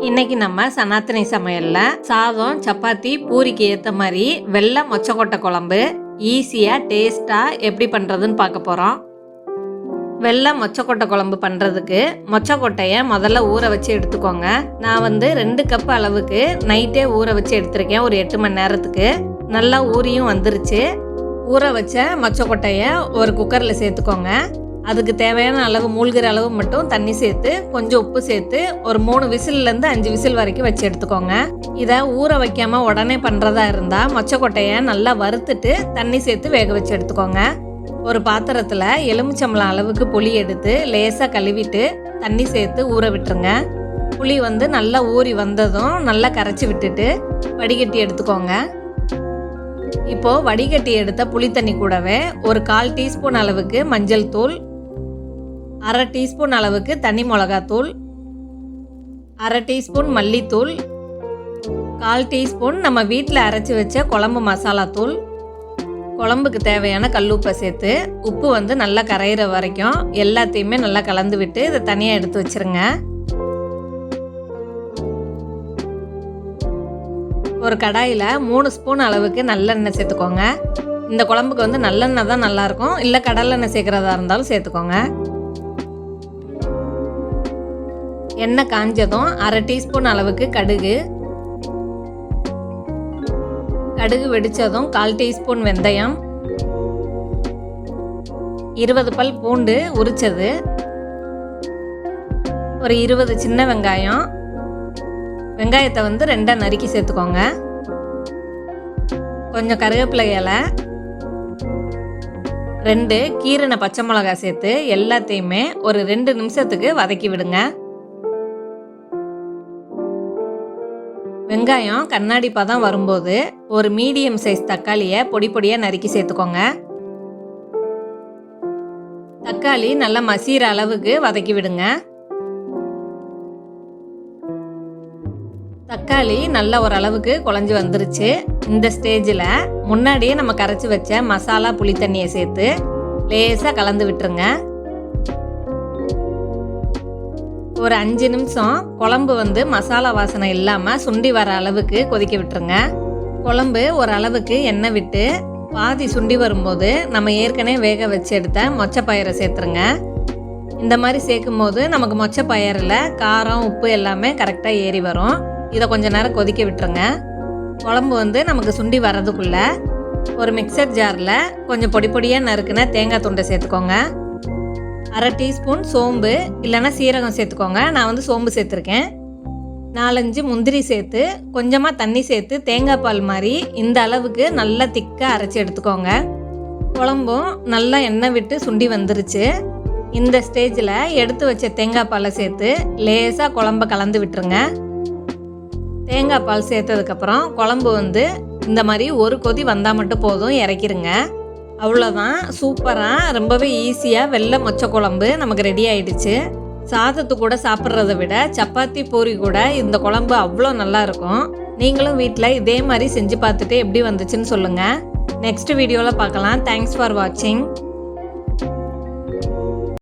இன்னைக்கு நம்ம சனாத்தனி சமையல்ல சாதம் சப்பாத்தி பூரிக்கு ஏத்த மாதிரி வெள்ளை மொச்சக்கொட்டை குழம்பு ஈஸியா டேஸ்டா எப்படி பண்றதுன்னு பார்க்க போறோம். வெள்ளை மொச்சக்கொட்டை குழம்பு பண்ணுறதுக்கு மொச்சக்கொட்டையை முதல்ல ஊற வச்சு எடுத்துக்கோங்க. நான் வந்து ரெண்டு கப் அளவுக்கு நைட்டே ஊற வச்சு எடுத்திருக்கேன் ஒரு எட்டு மணி நேரத்துக்கு. நல்லா ஊறியும் வந்துருச்சு. ஊற வச்ச மொச்சக்கொட்டையை ஒரு குக்கரில் சேர்த்துக்கோங்க. அதுக்கு தேவையான அளவு மூழ்கிற அளவு மட்டும் தண்ணி சேர்த்து கொஞ்சம் உப்பு சேர்த்து ஒரு மூணு விசில்லேருந்து அஞ்சு விசில் வரைக்கும் வச்சு எடுத்துக்கோங்க. இதை ஊற வைக்காமல் உடனே பண்ணுறதா இருந்தால் மொச்சக்கொட்டையை நல்லா வறுத்துட்டு தண்ணி சேர்த்து வேக வச்சு எடுத்துக்கோங்க. ஒரு பாத்திரத்தில் எலுமிச்சம்பழம் அளவுக்கு புளி எடுத்து லேசாக கழுவிட்டு தண்ணி சேர்த்து ஊற விட்டுருங்க. புளி வந்து நல்லா ஊறி வந்ததும் நல்லா கரைச்சி விட்டுட்டு வடிகட்டி எடுத்துக்கோங்க. இப்போது வடிகட்டி எடுத்த புளி தண்ணி கூடவே ஒரு கால் டீஸ்பூன் அளவுக்கு மஞ்சள் தூள் அரை டீஸ்பூன் அளவுக்கு தனி மிளகாத்தூள் அரை டீஸ்பூன் மல்லித்தூள் கால் டீஸ்பூன் நம்ம வீட்டில் அரைச்சி வச்ச குழம்பு மசாலா தூள் குழம்புக்கு தேவையான கல்லுப்பை சேர்த்து உப்பு வந்து நல்லா கரையிற வரைக்கும் எல்லாத்தையுமே நல்லா கலந்து விட்டு இதை தனியாக எடுத்து வச்சிருங்க. ஒரு கடாயில் மூணு ஸ்பூன் அளவுக்கு நல்லெண்ணெய் சேர்த்துக்கோங்க. இந்த குழம்புக்கு வந்து நல்லெண்ணெய் தான் நல்லாயிருக்கும் இல்லை கடலெண்ணெய் சேர்க்குறதா இருந்தாலும் சேர்த்துக்கோங்க. எண்ணெய் காஞ்சதும் அரை டீஸ்பூன் அளவுக்கு கடுகு. கடுகு வெடிச்சதும் கால் டீஸ்பூன் வெந்தயம். இருபது பல் பூண்டு உரிச்சது. ஒரு இருபது சின்ன வெங்காயம். வெங்காயத்தை வந்து ரெண்டாக நறுக்கி சேர்த்துக்கோங்க. கொஞ்சம் கருவேப்பிலை இலை. ரெண்டு கீரனை பச்சை மிளகாய் சேர்த்து எல்லாத்தையுமே ஒரு ரெண்டு நிமிஷத்துக்கு வதக்கி விடுங்க. வெங்காயம் கண்ணாடி பதம் வரும்போது ஒரு மீடியம் சைஸ் தக்காளியை பொடி பொடியாக நறுக்கி சேர்த்துக்கோங்க. தக்காளி நல்லா மசீர அளவுக்கு வதக்கி விடுங்க. தக்காளி நல்ல ஓரளவுக்கு குழஞ்சி வந்துருச்சு. இந்த ஸ்டேஜில் முன்னாடியே நம்ம கரைச்சி வச்ச மசாலா புளி தண்ணியை சேர்த்து லேசாக கலந்து விட்டுருங்க. ஒரு அஞ்சு நிமிஷம் குழம்பு வந்து மசாலா வாசனை இல்லாமல் சுண்டி வர அளவுக்கு கொதிக்க விட்டுருங்க. குழம்பு ஒரு அளவுக்கு எண்ணெய் விட்டு பாதி சுண்டி வரும்போது நம்ம ஏற்கனவே வேக வச்சு எடுத்த மொச்சப்பயிரை சேர்த்துருங்க. இந்த மாதிரி சேர்க்கும் போது நமக்கு மொச்சப்பயிரில் காரம் உப்பு எல்லாமே கரெக்டாக ஏறி வரும். இதை கொஞ்ச நேரம் கொதிக்க விட்டுருங்க. குழம்பு வந்து நமக்கு சுண்டி வர்றதுக்குள்ள ஒரு மிக்சர் ஜாரில் கொஞ்சம் பொடி பொடியாக நறுக்குன தேங்காய் துண்டை சேர்த்துக்கோங்க. அரை டீஸ்பூன் சோம்பு இல்லைன்னா சீரகம் சேர்த்துக்கோங்க. நான் வந்து சோம்பு சேர்த்துருக்கேன். நாலஞ்சு முந்திரி சேர்த்து கொஞ்சமாக தண்ணி சேர்த்து தேங்காய் பால் மாதிரி இந்த அளவுக்கு நல்லா திக்காக அரைச்சி எடுத்துக்கோங்க. குழம்பும் நல்லா எண்ணெய் விட்டு சுண்டி வந்துருச்சு. இந்த ஸ்டேஜில் எடுத்து வச்ச தேங்காய் பாலை சேர்த்து லேசாக குழம்ப கலந்து விட்டுருங்க. தேங்காய் பால் சேர்த்ததுக்கப்புறம் குழம்பு வந்து இந்த மாதிரி ஒரு கொதி வந்தால் மட்டும் போதும் இறக்கிருங்க. அவ்வளோதான் சூப்பராக ரொம்பவே ஈஸியாக வெள்ளை மொச்ச குழம்பு நமக்கு ரெடி ஆயிடுச்சு. சாதத்து கூட சாப்பிட்றத விட சப்பாத்தி பூரி கூட இந்த குழம்பு அவ்வளோ நல்லாயிருக்கும் நீங்களும் வீட்டில் இதே மாதிரி செஞ்சு பார்த்துட்டு எப்படி வந்துச்சுன்னு சொல்லுங்கள் நெக்ஸ்ட் வீடியோவில் பார்க்கலாம். தேங்க்ஸ் ஃபார் வாட்சிங்